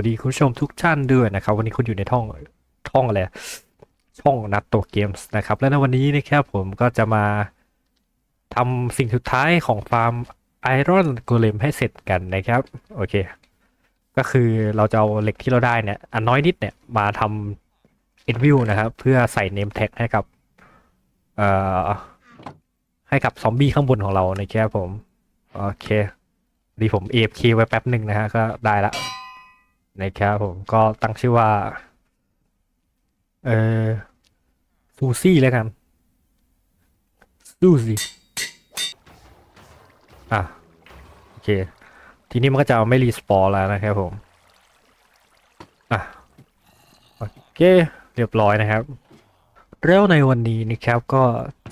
วัสดีคุณผู้ชมทุกท่านด้วยนะครับ วันนี้คุณอยู่ในท่องท่องอะไรช่องนัดโตเกมส์นะครับ และในวันนี้นะครับผมก็จะมาทำสิ่งสุดท้ายของฟาร์มไอรอนโกเลมให้เสร็จกันนะครับ โอเค ก็คือเราจะเอาเหล็กที่เราได้เนี่ยอันน้อยนิดเนี่ยมาทำเอ็นวิวนะครับ เพื่อใส่เนมแท็กให้กับเอ่อให้กับซอมบี้ข้างบนของเรานะครับผม โอเคดีผม AFK ไว้แป๊บหนึ่งนะฮะก็ได้ละ นะครับผมก็ตั้งชื่อว่า เออซูซี่แล้วกันซูซี่อะโอเค ทีนี้มันก็จะไม่รีสปอร์แล้วนะครับผม อะ โอเค เรียบร้อยนะครับแล้วในวันนี้นะครับก็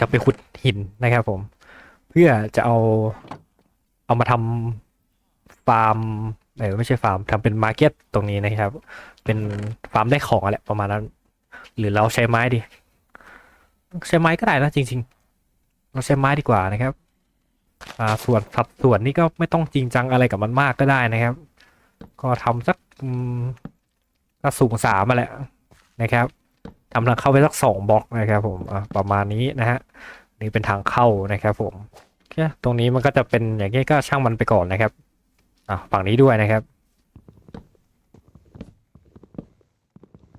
จะไปขุดหินนะครับผม เพื่อจะเอาเอามาทำฟาร์ม เออไม่ใช่ฟาร์มทำเป็นมาร์เก็ตตรงนี้นะครับ เป็นฟาร์มได้ของอะไรประมาณนั้น หรือเราใช้ไม้ดี ใช้ไม้ก็ได้นะจริง ๆ เราใช้ไม้ดีกว่านะครับ อ่าส่วนสัดส่วนนี่ก็ไม่ต้องจริงจังอะไรกับมันมากก็ได้นะครับ ก็ทำสักอืมก็สูงสามมาแหละนะครับทำทางเข้าไปสักสองบล็อกนะครับ ผมประมาณนี้นะฮะนี่เป็นทางเข้านะครับ ผมตรงนี้มันก็จะเป็นอย่างนี้ก็ช่างมันไปก่อนนะครับ อะฝั่งนี้ด้วยนะครับ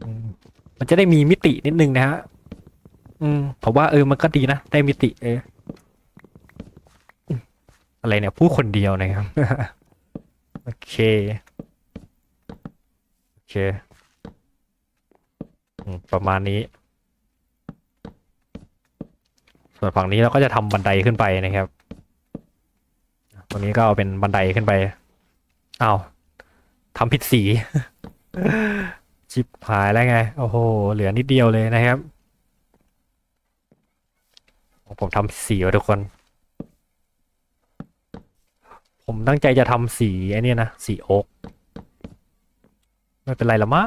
อืมมันจะได้มีมิตินิดนึงนะฮะอืมผมว่าเออมันก็ดีนะ ได้มิติ เอออืมอะไรเนี่ยผู้คนเดียวนะครับ โอเค โอเคอืมประมาณนี้ ส่วนฝั่งนี้เราก็จะทำบันไดขึ้นไปนะครับ ตรงนี้ก็เอาเป็นบันไดขึ้นไป อ้าวทำผิดสี ชิบหายแล้วไง โอ้โห เหลือนิดเดียวเลยนะครับ ผมทำสีวะทุกคน ผมตั้งใจจะทำสีไอ้นี่นะ สีโอ๊กไม่เป็นไรละมะ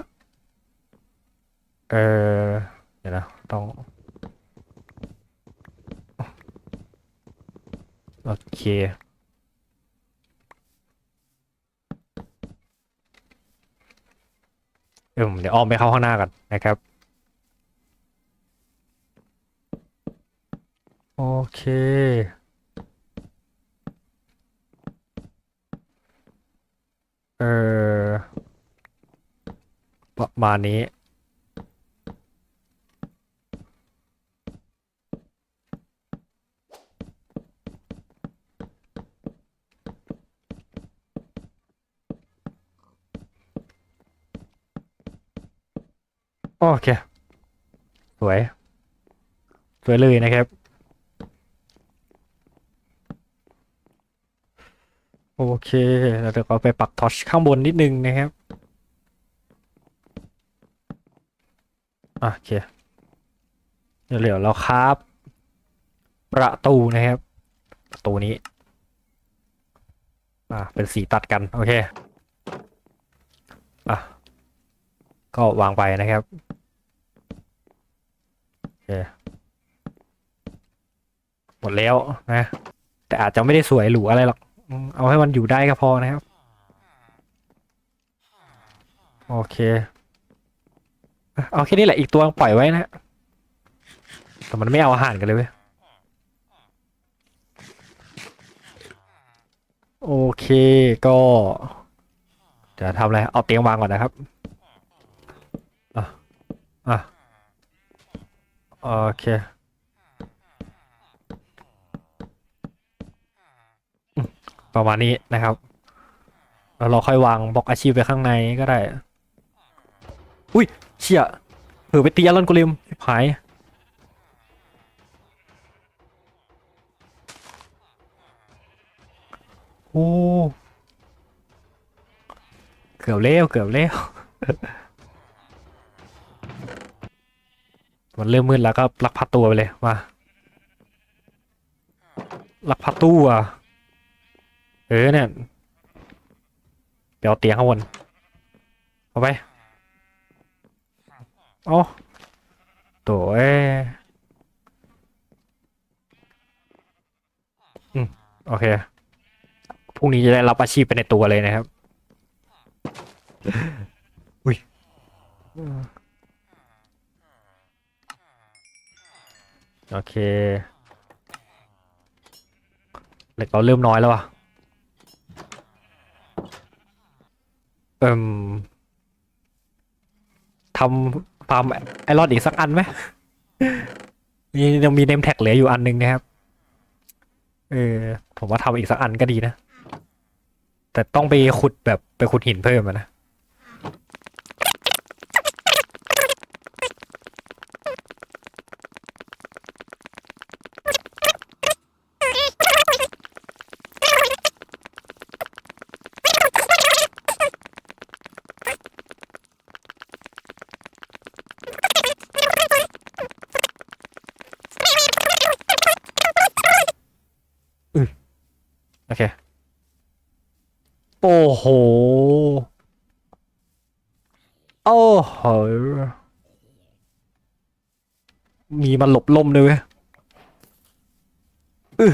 เออ เดี๋ยวนะ ต้องโอเค เออเดี๋ยวอ้อมไปเข้าข้างหน้ากันนะครับ โอเค เออประมาณนี้ เค สวย สวยเลยนะครับ โอเคเดี๋ยวก็ไปปักทอชข้างบนนิดนึงนะครับอะโอเค เดี๋ยวเดี๋ยวเราคราบประตูนะครับ ประตูนี้ อะเป็นสีตัดกัน โอเค อะก็วางไปนะครับ เคหมดแล้วนะ แต่อาจจะไม่ได้สวยหรูอะไรหรอก เอาให้มันอยู่ได้ก็พอนะครับ โอเค เอาแค่นี้แหละอีกตัวปล่อยไว้นะแต่มันไม่เอาอาหารกันเลยเว้ยโอเคก็จะทำอะไร เอาเตียงวางก่อนนะครับ อะ อะ โอเคประมาณนี้นะครับแล้วเราค่อยวางบล็อกอาชีพไว้ข้างในก็ได้ อุ้ยเชี่ยเผื่อไปตีอารอนกูเลมชิบหายโอ้เกือบเล้วเกือบเล้ว มันเริ่มมืดแล้วก็ลักพาตัวไปเลยมาลักพาตู้อะเออเนี่ยเดี๋ยวเอาเตียงข้างบนเอาไปเอาตัวเอ้อืมโอเคพรุ่งนี้จะได้รับอาชีพไปในตัวเลยนะครับ อุ้ย โอเคเหล็กเราเริ่มน้อยแล้ววะเอิ่มทำฟาร์มไอรอนอีกสักอันไหมมียังมีเนมแท็กเหลืออยู่อันหนึงนะครับเออผมว่าทำอีกสักอันก็ดีนะ แต่ต้องไปขุดแบบไปขุดหินเพิ่มนะ โอเค โอ้โห โอ้โห มีมันหลบล่มด้วยเว้ยอือ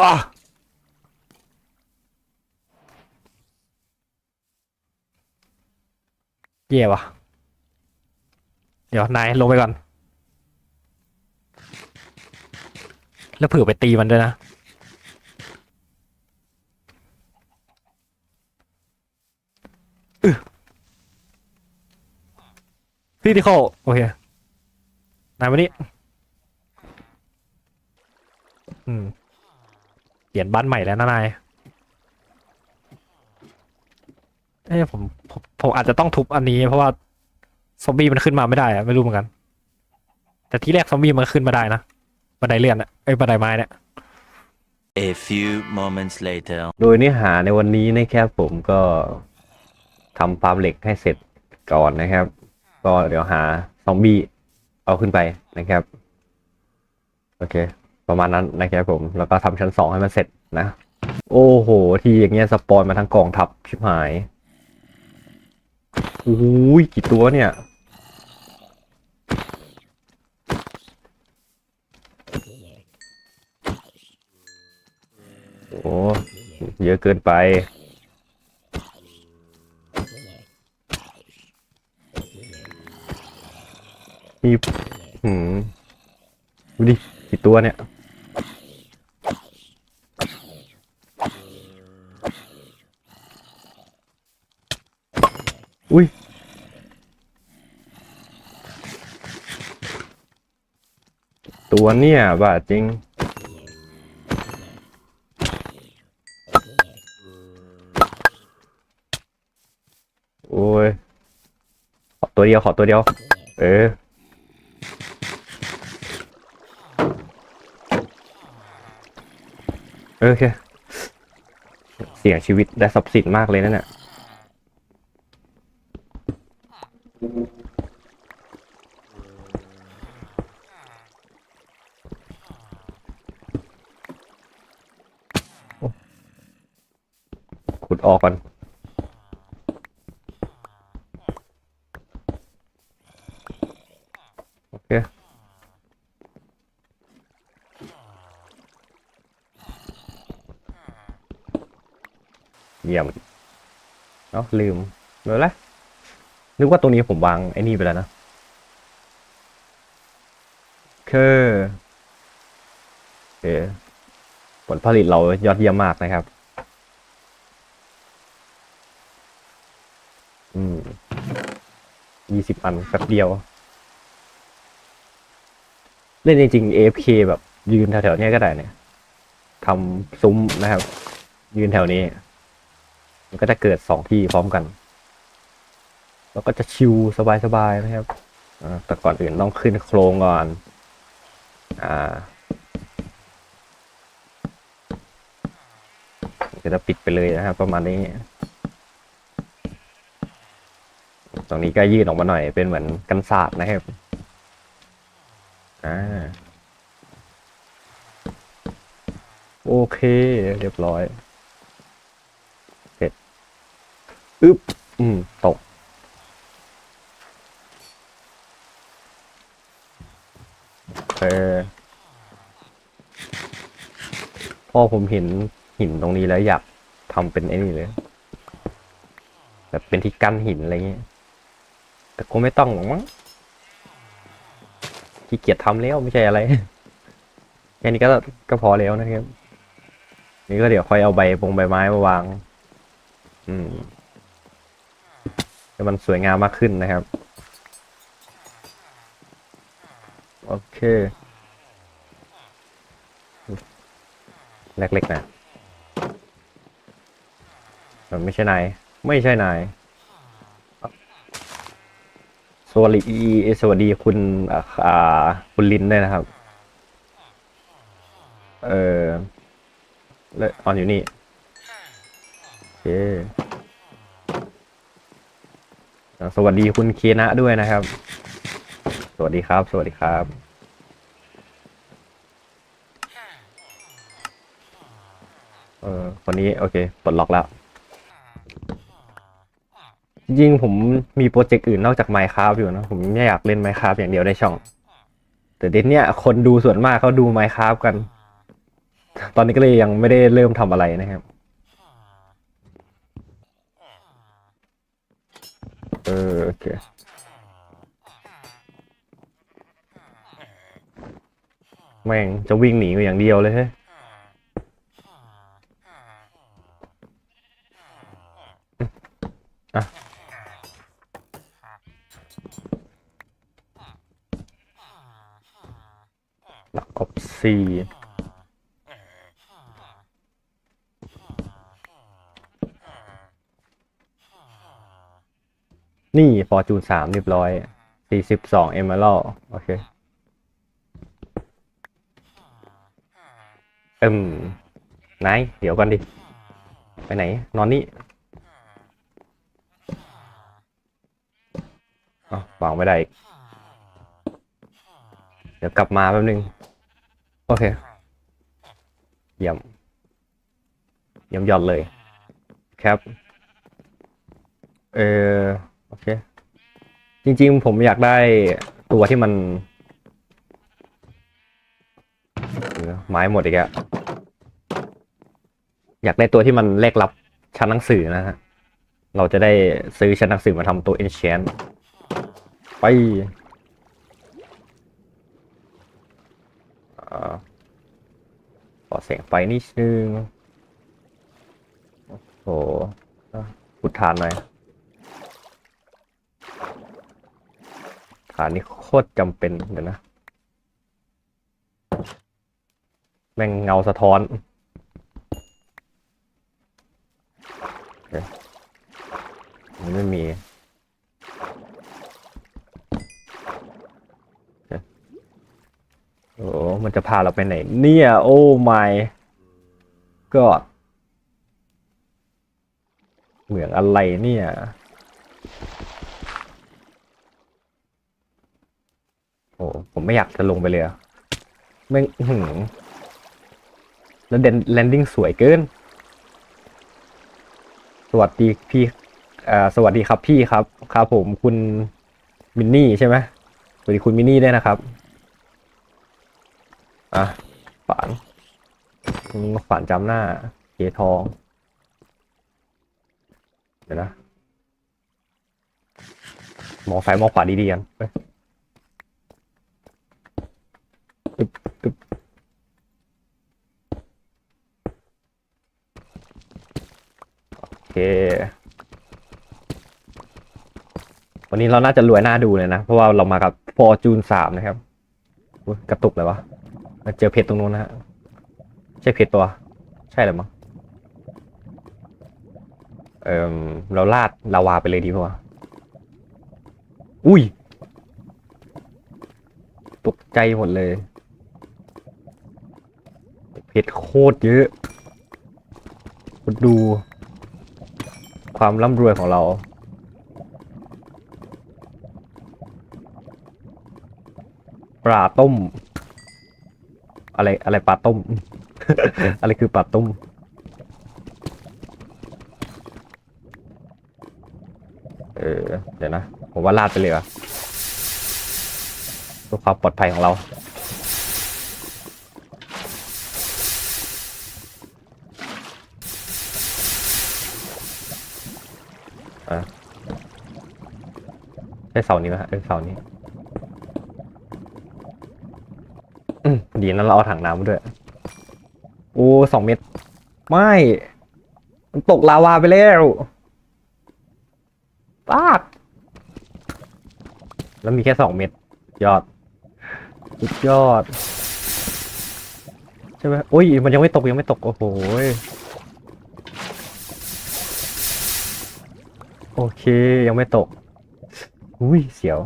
อะเย่ว่ะ เดี๋ยวนายลงไปก่อน แล้วเผื่อไปตีมันด้วยนะ พี่ที่เข้าโอเค นายวันนี้อืม เปลี่ยนบ้านใหม่แล้วนะนายเอ้ยผมผมผมอาจจะต้องทุบอันนี้เพราะว่าซอมบี้มันขึ้นมาไม่ได้อะไม่รู้เหมือนกัน แต่ที่แรกซอมบี้มันขึ้นมาได้นะบันไดเลื่อนอะเอ้ยบันไดไม้เนี่ย A few moments later. โดยเนื้อหาในวันนี้นะครับผมก็ทำฟาร์มเหล็กให้เสร็จก่อนนะครับ ก็เดี๋ยวหาซอมบี้ เอาขึ้นไปนะครับ โอเค ประมาณนั้นนะครับผม แล้วก็ทำชั้นสองให้มันเสร็จนะ โอ้โห ที่อย่างเงี้ยสปอนมาทั้งกองทัพชิบหายโอ้ยกี่ตัวเนี่ยโอ้เยอะเกินไป ดูดิกี่ตัวเนี่ย อุ้ย ตัวเนี่ยบ้าจริง โอ้ย ขอตัวเดียว ขอตัวเดียว เออ โอเค เสียงชีวิตและทรัพย์สินมากเลยนั่นแหละขุดออกก่อน เยี่ยมเอ้าลืมไม่เป็นไรนึกว่าตรงนี้ผมวางไอ้นี่ไปแล้วนะคือโอผลผลิตเรายอดเยี่ยมมากนะครับ อืมยี่สิบอันแป๊บเดียว เล่นจริงๆ AFK แบบยืนแถวๆนี้ก็ได้เนี่ยทำซุ้มนะครับ ยืนแถวนี้ มันก็จะเกิดสองที่พร้อมกัน แล้วก็จะชิลสบายๆนะครับแต่ก่อนอื่นต้องขึ้นโครงก่อน อ่าก็จะปิดไปเลยนะครับประมาณนี้ ตรงนี้ก็ยืดออกมาหน่อยเป็นเหมือนกันศาสตร์นะครับ อ่า โอเค เรียบร้อย เสร็จ อึ๊บอืมตกโอเคพอผมเห็นหินตรงนี้แล้วอยากทำเป็นไอ้นี่เลย แบบเป็นที่กั้นหินอะไรเงี้ย แต่คงไม่ต้องหรอกมั้งขี้เกียจทำแล้วไม่ใช่อะไรแค่นี้ก็ก็พอแล้วนะครับ นี่ก็เดี๋ยวค่อยเอาใบบงใบไม้มาวาง อืม ให้มันสวยงามมากขึ้นนะครับ โอเคเล็กๆนะมันไม่ใช่นาย ไม่ใช่นายสวัสดีสวัสดีคุณอ่าคุณลินด้วยนะครับ เออเลยออนอยู่นี่โอเค สวัสดีคุณเคนะด้วยนะครับ สวัสดีครับ สวัสดีครับ เออคนนี้โอเคปลดล็อกแล้ว จริงผมมีโปรเจกต์อื่นนอกจาก Minecraft อยู่นะ ผมไม่อยากเล่น Minecraft อย่างเดียวในช่อง แต่เดี๋ยวเนี้ยคนดูส่วนมากเขาดู Minecraft กัน ตอนนี้ก็เลยยังไม่ได้เริ่มทำอะไรนะครับ โอเคแม่งจะวิ่งหนีอยู่อย่างเดียวเลยเฮ้ยอะหลักกบสี่ นี่ฟอร์จูนสามเรียบร้อยสี่สิบสองเอมเมอรัลโอเคเอิมไหนเดี๋ยวก่อนดิ ไปไหน นอนนี่อ๋อวางไม่ได้อีก เดี๋ยวกลับมาแป๊บนึง โอเคเยี่ยมเยี่ยมยอดเลย ครับ เออ โอเค จริง ๆ ผมอยากได้ตัวที่มันไม้หมดอีกอะอยากได้ตัวที่มันแลกรับชั้นหนังสือนะฮะ เราจะได้ซื้อชั้นหนังสือมาทำตัว enchant ไปอ่าขอเสียงไฟนิดนึง โอ้โหขุดฐานหน่อย ฐานนี้โคตรจำเป็นเดี๋ยวนะ แม่งเงาสะท้อนโอเคมันไม่มีโอเคโอ้ มันจะพาเราไปไหน เนี่ย โอ้ไม่ก็เหมืองอะไรเนี่ย โอ้ ผมไม่อยากจะลงไปเลยอะแม่หือแล้วเดนแลนดิ้งสวยเกิน สวัสดีพี่อ่าสวัสดีครับพี่ครับ ครับผมคุณมินนี่ใช่ไหมสวัสดีคุณมินนี่ด้วยนะครับ อะฝานฝานจำหน้าเกทอง เดี๋ยวนะ มองซ้ายมองขวาดีๆกันเฮ้ย ตึบตึบโอเค วันนี้เราน่าจะรวยหน้าดูเลยนะ เพราะว่าเรามากับ Fortune สามนะครับกระตุกเลยวะเจอเพชรตรงนู้นนะฮะใช่เพชรตัวใช่เลยมั้งเออเราลาดลาวาไปเลยดีกว่าอุ้ย ตกใจหมดเลย เพชรโคตรเยอะคุณดู ความร่ำรวยของเราปลาต้ม อะไรอะไรปลาต้ม อะไรคือปลาต้มเออเดี๋ยวนะ ผมว่าลาดไปเลยว่ะเพื่อความปลอดภัยของเรา ใช่เสานี้ไหมฮะเออเสานี้ดีนั้นเราเอาถังน้ำมาด้วย โอ้สองเม็ด ไม่ มันตกลาวาไปแล้วปากแล้วมีแค่สองเม็ด ยอด สุดยอด ใช่ไหมโอ้ย มันยังไม่ตกยังไม่ตก โอ้โห โอเคยังไม่ตก อุ้ยเสียว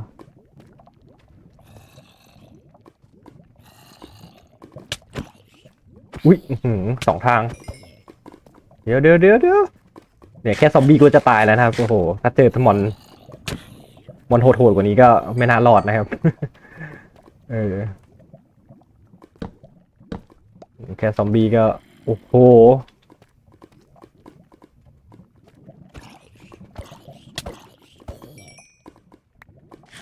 อุ้ยสองทาง เดี๋ยวเดี๋ยวเดี๋ยวเดี๋ยวเนี่ยแค่ซอมบี้ก็จะตายแล้วนะครับ โอ้โห ถ้าเจอมอนมอนโหดๆกว่านี้ก็ไม่น่ารอดนะครับ เออ แค่ซอมบี้ก็ โอ้โห โอเค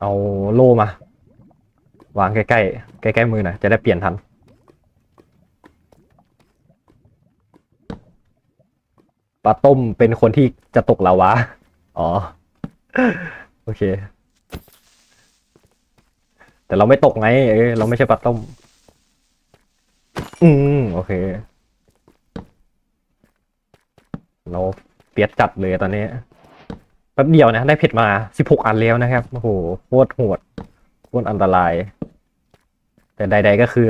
เอาโล่มา วางใกล้ๆใกล้ๆมือหน่อยจะได้เปลี่ยนทันปลาต้มเป็นคนที่จะตกลาวาอ๋อ โอเค แต่เราไม่ตกไง เออเราไม่ใช่ปลาต้ม อืม โอเค เราเปียดจัดเลยตอนนี้ แป๊บเดียวนะ ได้เพชรมาสิบหกอันแล้วนะครับโอ้โหโคตรโหดโคตรอันตราย แต่ใด ๆก็คือ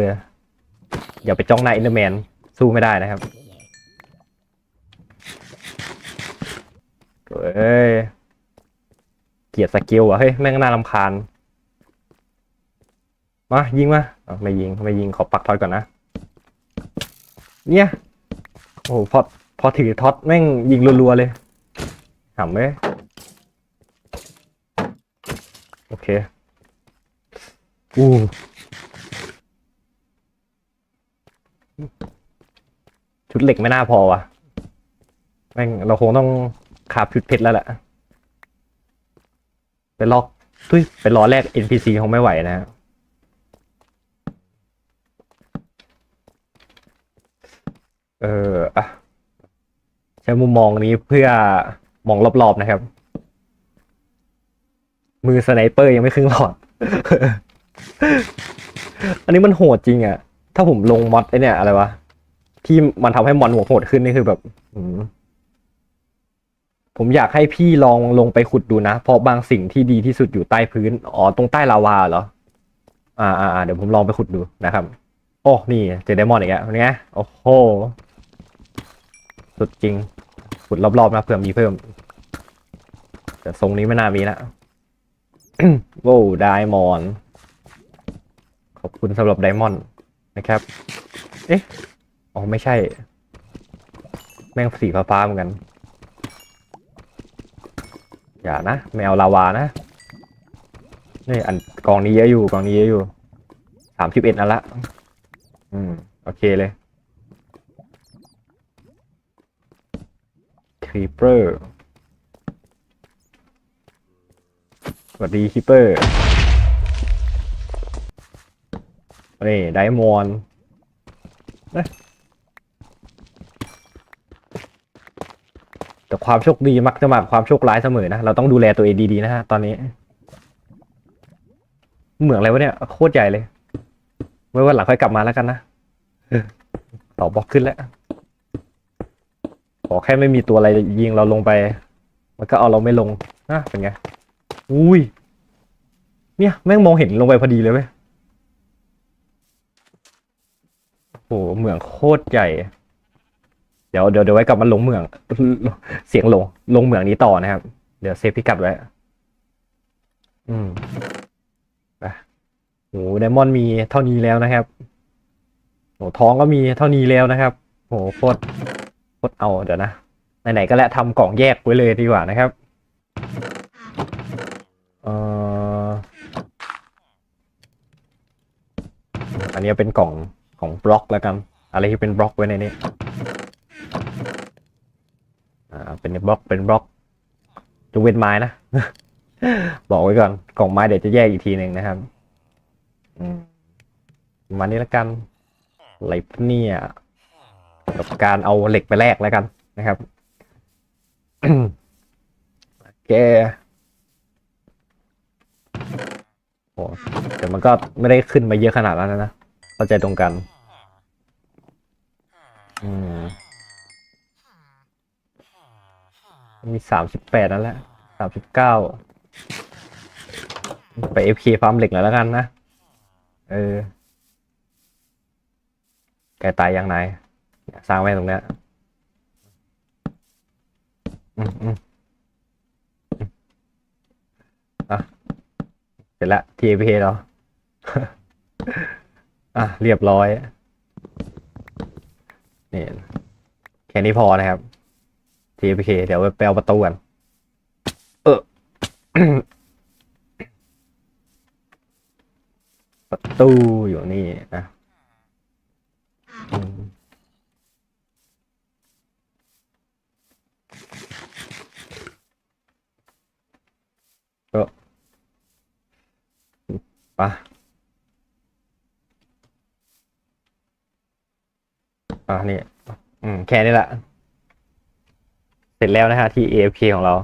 อย่าไปจ้องหน้าอินเตอร์แมนสู้ไม่ได้นะครับเอ้ยเกียดสกิลอะเฮ้ย แม่งน่ารำคาญ มา ยิงมาอะไม่ยิง ไม่ยิงขอปักทอดก่อนนะ เนี่ย โอ้โหพอพอถือท็อตแม่งยิงรัวๆเลยหำเลย โอเค อู้ชุดเหล็กไม่น่าพอว่ะแม่งเราคงต้องขาบชุดเพชรแล้วแหละไปลอกทุยไปล้อแรก NPC คงไม่ไหวนะเอออะใช้มุมมองนี้เพื่อมองรอบๆนะครับ มือสไนเปอร์ยังไม่ครึ่งหลอด อันนี้มันโหดจริงอะ่ะถ้าผมลงมอดไอเนี่ยอะไรวะ ที่มันทำให้มอนหัวโหดขึ้นนี่คือแบบผมอยากให้พี่ลองลงไปขุดดูนะ เพราะบางสิ่งที่ดีที่สุดอยู่ใต้พื้น อ๋อ ตรงใต้ลาวาเหรอ อ่าอ่าเดี๋ยวผมลองไปขุดดูนะครับ โอ้ นี่ เจอไดมอนด์อีกแล้วเป็นไง โอ้โห สุดจริง ขุดรอบๆนะเผื่อมีเพิ่ม แต่ทรงนี้ไม่น่ามีละ โว้ไดมอนขอบคุณสำหรับไดมอนนะครับ เอ๊ะ อ๋อ ไม่ใช่ แม่งสีฟ้าๆเหมือนกัน อย่านะ ไม่เอาลาวานะ นี่อันกองนี้เยอะอยู่กองนี้เยอะอยู่ สามสิบเอ็ดอันละ อืม โอเคเลยครีเปอร์ สวัสดีครีเปอร์นี่ไดมอนนะแต่ความโชคดีมักจะมากับความโชคร้ายเสมอนะ เราต้องดูแลตัวเองดีๆนะฮะตอนนี้ เหมืองอะไรวะเนี่ย โคตรใหญ่เลย ไว้วันหลังค่อยกลับมาแล้วกันนะต่อบล็อกขึ้นแล้ว ขอแค่ไม่มีตัวอะไรยิงเราลงไป มันก็เอาเราไม่ลงนะเป็นไง อุ้ย เนี่ย แม่งมองเห็นลงไปพอดีเลยเว้ยโอ้โหเหมืองโคตรใหญ่ เดี๋ยวเดี๋ยวเดี๋ยวไว้กลับมาลงเหมือง เสียงลง ลงเหมืองนี้ต่อนะครับ เดี๋ยวเซฟพิกัดไว้ อืมไปโหไดมอนด์มีเท่านี้แล้วนะครับโหท้องก็มีเท่านี้แล้วนะครับโหโคตรโคตรเอาเดี๋ยวนะไหนๆก็แล้วทำกล่องแยกไว้เลยดีกว่านะครับ เอ่ออันนี้เป็นกล่องของบล็อกแล้วกัน อะไรที่เป็นบล็อกไว้ในนี้อ่าเป็นบล็อกเป็นบล็อกจะเว้นไม้นะ บอกไว้ก่อนกล่องไม้เดี๋ยวจะแยกอีกทีหนึ่งนะครับมานี้แล้วกันไรพวกเนี่ยกับการเอาเหล็กไปแลกแล้วกันนะครับโอเค โอ้แต่มันก็ไม่ได้ขึ้นมาเยอะขนาดนั้นนะ เข้าใจตรงกัน อืม มีสามสิบแปดนั่นแหละสามสิบเก้า ไปเอฟเคฟาร์มเหล็กหน่อยแล้วกันนะ เออ แกตายยังไงเนี่ยสร้างไว้ตรงเนี้ยอืมอืมอะ ร็จละ TAP เรา อะ เรียบร้อย นี่ แค่นี้พอนะครับ TAP เดี๋ยวไปเอาประตูกันเออประตูอยู่นี่นะอืมก็ไปะอะนี่อืมแค่นี้แหละ เสร็จแล้วนะฮะที่ AFK ของเรา